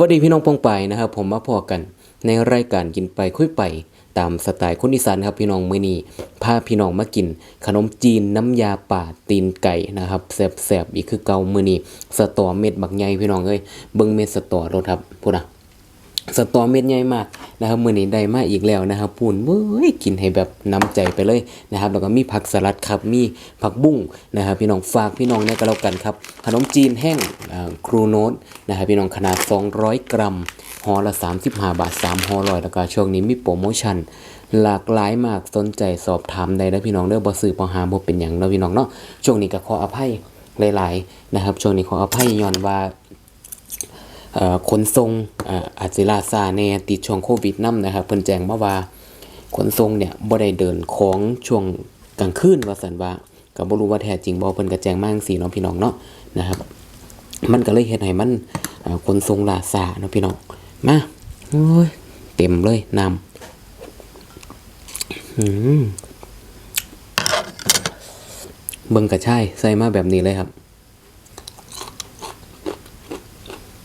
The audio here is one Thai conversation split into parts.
วัสดีพี่น้องปองไปนะครับ ผมมาพอกัน ในรายการกินไปคุยไป ตามสไตล์คนอีสานครับพี่น้องมื้อนี้พาพี่น้องมากิน ขนมจีนน้ำยาป่าตีนไก่นะครับแสบๆอีกคือเก่ามื้อนี้สตอเม็ดบักใหญ่พี่น้องเอ้ยเบิ่งเม็ดสตอรถครับพูดนะ สตอเม็ดใหญ่มากนะครับมื้อนี้ได้มาอีกแล้วนะครับปูนเว้ยกินให้แบบน้ำใจไปเลยนะครับ แล้วก็มีผักสลัดครับมีผักบุ้งนะครับ พี่น้องฝากพี่น้องเนี่ยก็แล้วกันครับ ขนมจีนแห้งครูโน้ตนะครับพี่น้องขนาด 200 กรัมห่อละ 35 บาท3ห่อร้อยแล้วก็ช่วงนี้มีโปรโมชั่นหลากหลายมากสนใจสอบถามได้นะพี่น้องเด้อบ่ซื้อบ่หาบ่เป็นหยังเนาะพี่น้องเนาะช่วงนี้ก็ขออภัยหลาย ๆ นะครับ ช่วงนี้ขออภัยย้อนว่า ขนส่งอาจสิลาซาแน่ติดช่วงโควิดนํนะครับเพิ่นแจ้งมาว่าขนส่งเนี่ยบ่ได้เดินของช่วงกลางคืนว่าซั่นว่าก็บ่รู้ว่าแท้จริงบ่เพิ่นก็แจ้งมาจังซี่เนาะพี่น้องเนาะนะครับ มันก็เลยเฮ็ดให้มันขนส่งลาซาเนาะพี่น้องมาโอ้ยเต็มเลยน้ำอืมเบิ่งกระชายใส่มาแบบนี้เลยครับ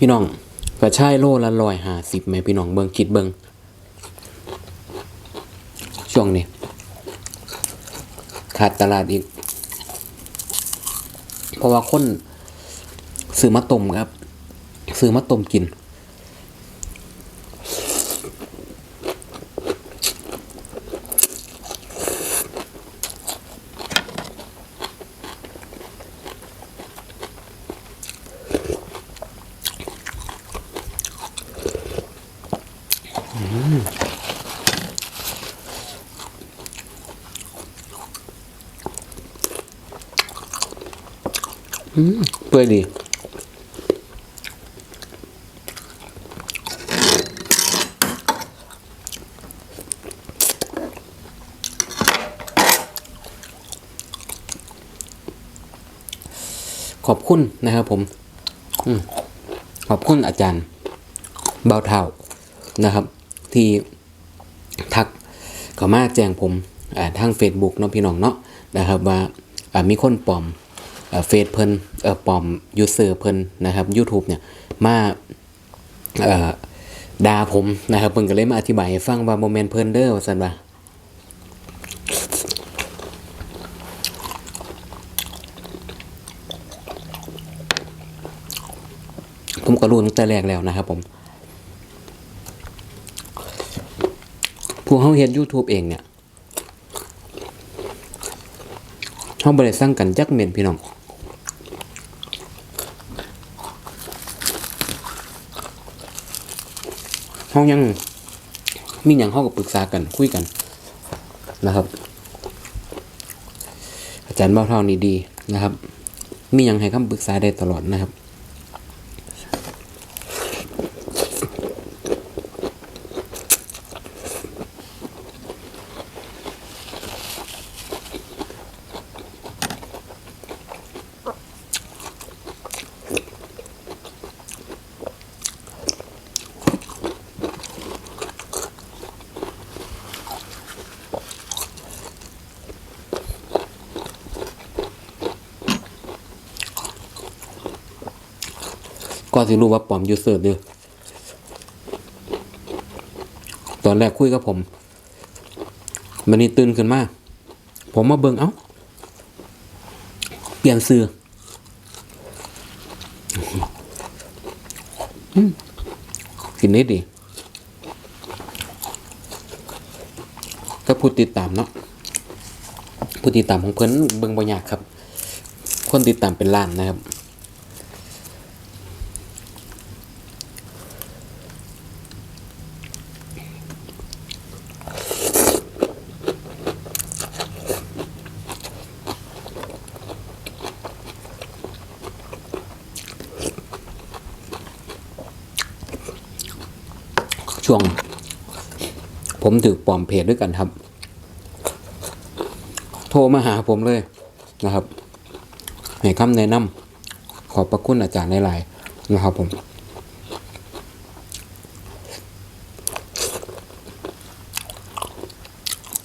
พี่น้องกระชายโลละร้อยห้าสิบแม่พี่น้องเบิงคิดเบิงช่วงนี้ ขาดตลาดอีก เพราะว่าคนซื้อมาต้มครับ ซื้อมาต้มกิน เปื่อยดีขอบคุณนะครับผมอขอบคุณอาจารย์เบาเท่านะครับ ที่ทักเข้ามาแจ้งผมทาง Facebook เนาะพี่น้องเนาะนะครับ ว่าอ่ามีคนปลอม เฟซเพิ่นเออปอมยูเซอร์เพิ่นนะครับ YouTube เนี่ยมาเอ่อด่าผมนะครับเพิ่นก็เลยมาอธิบายให้ฟังว่าโมเมนต์เพิ่นเด้อว่าซั่นว่าผมก็รู้ตั้งแต่แรกแล้วนะครับผมพวกเขาเห็น YouTube เองเนี่ยเขาบริสร้างกันจักเมนพี่น้อง เขายังมีอย่างเขาก็ปรึกษากันคุยกันนะครับ อาจารย์เบ้าเท่านี้ดีนะครับ มีอย่างให้คำปรึกษาได้ตลอดนะครับ ก็สิรู้ว่าปลอมยูเซอร์เด้อตอนแรกคุยกับผม มันนี่ตื่นขึ้นมา ผมมาเบิ่งเอ้า เปลี่ยนซื้อกินได้ดีก็ผู้ติดตามเนาะผู้ติดตามของเพิ่อนเบิ่งบ่ยากครับ คนติดตามเป็นล้านนะครับ ช่วง ผมถือปลอมเพจด้วยกันครับ โทรมาหาผมเลยนะครับให้คำแนะนำขอบพระคุณอาจารย์หลายๆนะครับผม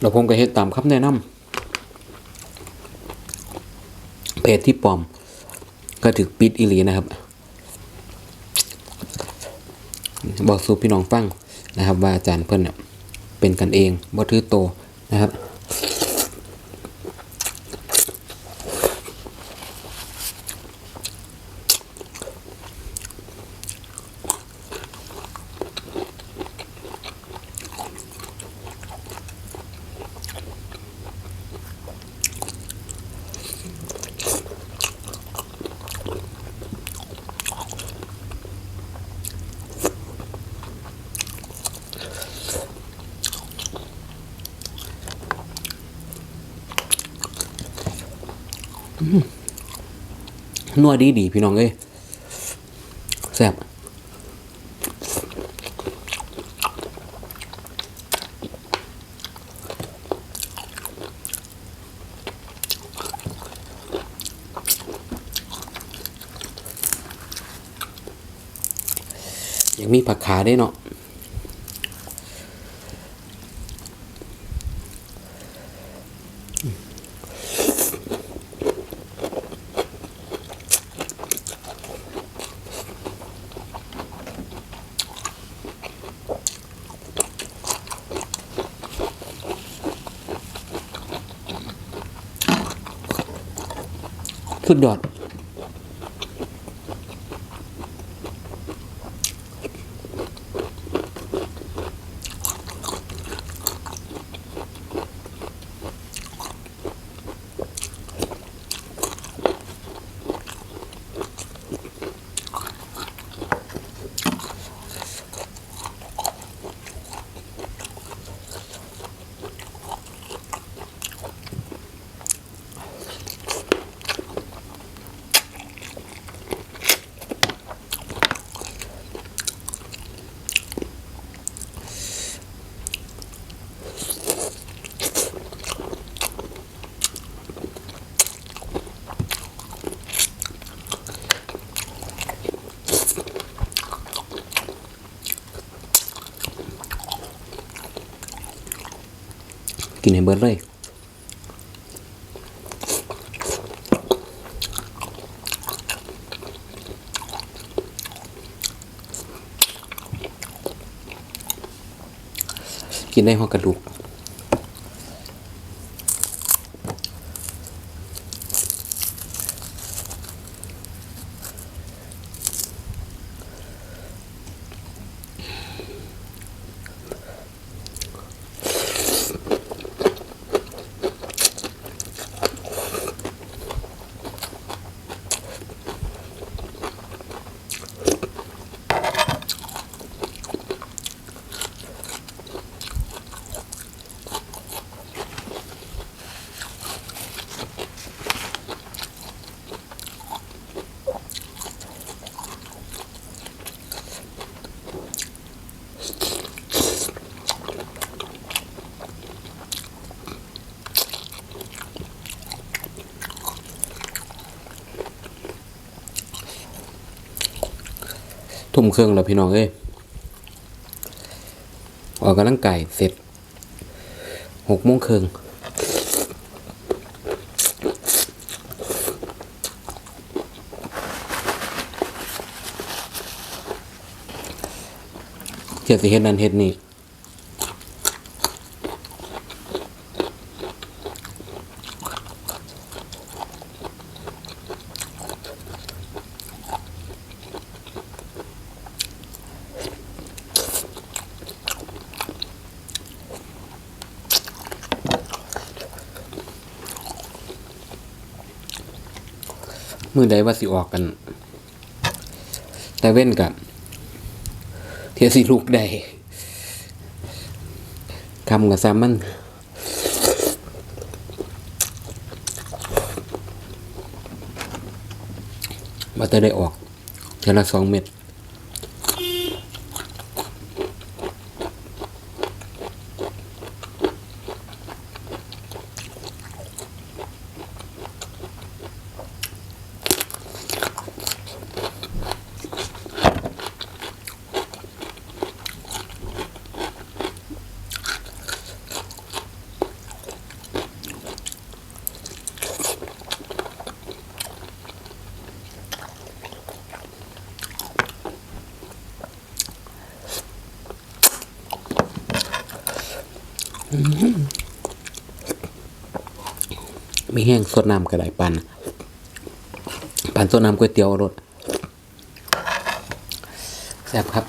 แล้วผมก็เฮ็ดตามคำแนะนำเพจที่ปลอม ก็ถึกปิดอีหลีนะครับบอกสู่พี่น้องฟังนะครับว่าอาจารย์เพิ่นน่ะ เป็นกันเองบ่ถือโตนะครับ นัวดีดีๆพี่น้องเอ้ยแซ่บยังมีผักขาได้เนาะ สุ กินให้เบิดเลยกินได้หัวกระดูก ทุ่มเครื่องแล้วพี่น้องเอ้ยออกกำลังกายเสร็จหกโมงครึ่งเกียรติเฮ็ดนั่นเฮ็ดนี่ มือใดว่าสิออกกัน แต่เว้นกับเทียสิลูกได้คำกับซ้ำมันว่าจะได้ออกเทละสองเม็ด มีแห้งสดน้ำกระไดปันปันสดน้ำก๋วยเตี๋ยวรสแซ่บครับ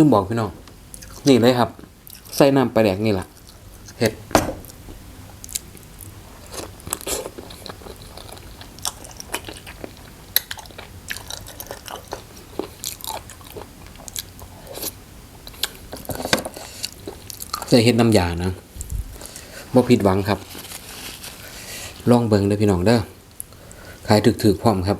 ลืมบอกพี่น้องนี่เลยครับ ใส่น้ำปลาแดกนี่แหละเห็ดใส่เห็ดน้ำยานะบ่ผิดหวังครับ ลองเบิงเด้อพี่น้องเด้อขายถึกๆพร้อมครับ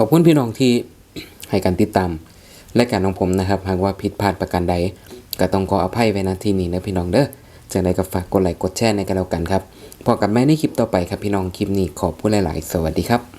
ขอบคุณพี่น้องที่ให้การติดตามและการของผมนะครับ หากว่าผิดพลาดประการใด ก็ต้องขออภัยไว้ณที่นี้นะพี่น้องเด้อจังใดก็ฝากกดไลค์กดแชร์ในกันแล้วกันครับพอกับแม่ในคลิปต่อไปครับพี่น้องคลิปนี้ขอบคุณหลาย ๆ สวัสดีครับ